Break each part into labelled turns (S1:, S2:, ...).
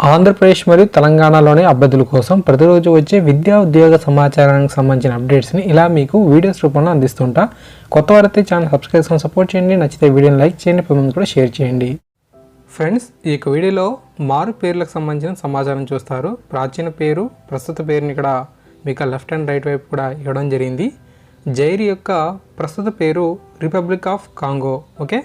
S1: ఆంధ్రప్రదేశ్ మరియు తెలంగాణలోని అభ్యర్థుల కోసం ప్రతిరోజు వచ్చే విద్యా ఉద్యోగ సమాచారానికి సంబంధించిన అప్డేట్స్ని ఇలా మీకు వీడియోస్ రూపంలో అందిస్తుంటా. కొత్త వారైతే ఛానల్ సబ్స్క్రైబ్ చేసుకొని సపోర్ట్ చేయండి. నచ్చితే వీడియోని లైక్ చేయండి. పది కూడా షేర్ చేయండి. ఫ్రెండ్స్ ఈ యొక్క వీడియోలో మారు పేర్లకు సంబంధించిన సమాచారం చూస్తారు. ప్రాచీన పేరు ప్రస్తుత పేరుని ఇక్కడ మీకు లెఫ్ట్ అండ్ రైట్ వైపు కూడా ఇవ్వడం జరిగింది. జైర్ యొక్క ప్రస్తుత పేరు republic of Congo okay?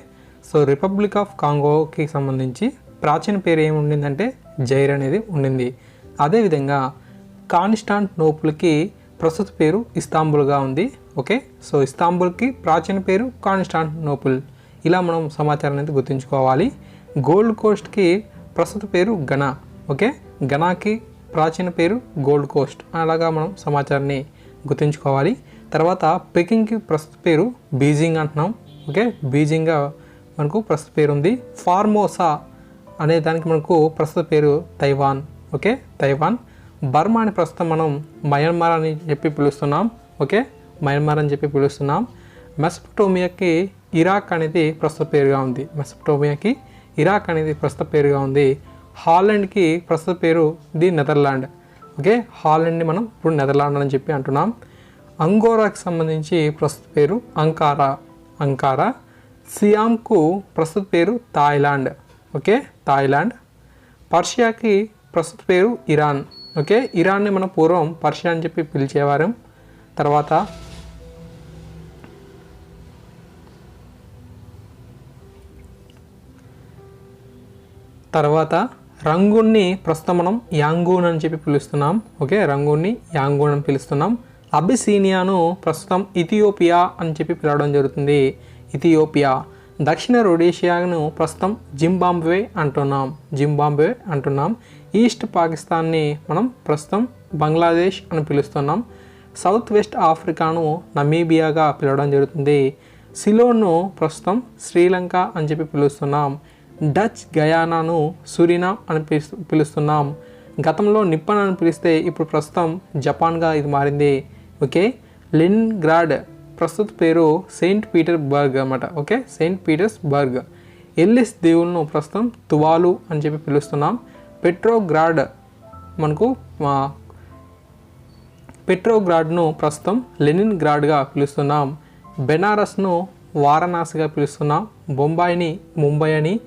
S1: So republic of కాంగోకి సంబంధించి ప్రాచీన పేరు ఏమి ఉండిందంటే జైర్ అనేది ఉండింది. అదేవిధంగా కాన్స్టాంట్ నోపుల్కి ప్రస్తుత పేరు ఇస్తాంబుల్గా ఉంది. ఓకే? సో ఇస్తాంబుల్కి ప్రాచీన పేరు కాన్స్టాంట్ నోపుల్ ఇలా మనం సమాచారం అనేది గుర్తుంచుకోవాలి. గోల్డ్ కోస్ట్కి ప్రస్తుత పేరు గనా ఓకే? ఘనాకి ప్రాచీన పేరు గోల్డ్ కోస్ట్. అలాగా మనం సమాచారాన్ని గుర్తుంచుకోవాలి. తర్వాత పెకింగ్కి ప్రస్తుత పేరు బీజింగ్ అంటున్నాం. ఓకే? బీజింగ్గా మనకు ప్రస్తుత పేరు ఉంది ఫార్మోసా అనే దానికి మనకు ప్రస్తుత పేరు తైవాన్ ఓకే? తైవాన్. బర్మా అని ప్రస్తుతం మనం మయన్మార్ అని చెప్పి పిలుస్తున్నాం ఓకే? మయన్మార్ అని చెప్పి పిలుస్తున్నాం. మెసపటోమియాకి ఇరాక్ అనేది ప్రస్తుత పేరుగా ఉంది. మెసపటోమియాకి ఇరాక్ అనేది ప్రస్తుత పేరుగా ఉంది. హాలెండ్కి ప్రస్తుత పేరు ది నెదర్లాండ్ ఓకే? హాలెండ్ని మనం ఇప్పుడు నెదర్లాండ్ అని చెప్పి అంటున్నాం. అంగోరాకి సంబంధించి ప్రస్తుత పేరు అంకారా అంకారా. సియామ్కు ప్రస్తుత పేరు థాయిలాండ్ ఓకే? థాయిలాండ్. పర్షియాకి ప్రస్తుత పేరు ఇరాన్. ఓకే? ఇరాన్ని మనం పూర్వం పర్షియా అని చెప్పి పిలిచేవారం. తర్వాత తర్వాత రంగుణ్ణి ప్రస్తుతం మనం యాంగూన్ అని చెప్పి పిలుస్తున్నాం. ఓకే? రంగుణ్ణి యాంగూన్ అని పిలుస్తున్నాం. అబిసీనియాను ప్రస్తుతం ఇథియోపియా అని చెప్పి పిలవడం జరుగుతుంది. ఇథియోపియా. దక్షిణ రొడేషియాను ప్రస్తుతం జింబాంబే అంటున్నాం. జింబాంబే అంటున్నాం. ఈస్ట్ పాకిస్తాన్ని మనం ప్రస్తుతం బంగ్లాదేశ్ అని పిలుస్తున్నాం. సౌత్ వెస్ట్ ఆఫ్రికాను నమీబియాగా పిలవడం జరుగుతుంది. సిలోన్ను ప్రస్తుతం శ్రీలంక అని చెప్పి పిలుస్తున్నాం. డచ్ గయానాను సురినామ్ అని పిలుస్తు- పిలుస్తున్నాం. గతంలో నిప్పన్ అని పిలిస్తే ఇప్పుడు ప్రస్తుతం జపాన్గా ఇది మారింది. ఓకే? లిన్గ్రాడ్ ప్రస్తుత పేరు సెయింట్ పీటర్ బర్గ్ అనమాట ఓకే? Saint Petersburg. ఎల్లిస్ దేవులను ప్రస్తుతం తువాలు అని చెప్పి పిలుస్తున్నాం. పెట్రోగ్రాడ్ మనకు పెట్రోగ్రాడ్ను ప్రస్తుతం లెనిన్ గ్రాడ్గా పిలుస్తున్నాం. బెనారస్ను వారణాసిగా పిలుస్తున్నాం. బొంబాయిని ముంబై అని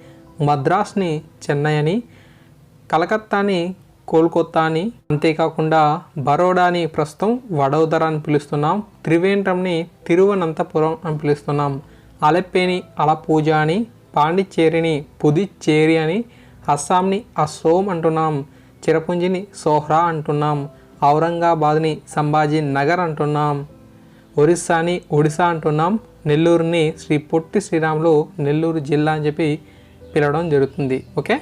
S1: మద్రాస్ని చెన్నై అని కలకత్తాని కోల్కత్తాని అంతేకాకుండా బరోడాని ప్రస్తుతం వడోదర అని పిలుస్తున్నాం. త్రివేంద్రంని తిరువనంతపురం అని పిలుస్తున్నాం. అలెప్పేని అలపూజ అని పాండిచ్చేరిని పుదుచ్చేరి అని అస్సాంని అసోం అంటున్నాం. చిరపుంజిని సోహ్రా అంటున్నాం. ఔరంగాబాద్ని సంభాజీ నగర్ అంటున్నాం. ఒరిస్సాని ఒడిశా అంటున్నాం. నెల్లూరుని శ్రీ పొట్టి శ్రీరాములు నెల్లూరు జిల్లా అని చెప్పి పిలవడం జరుగుతుంది. ఓకే?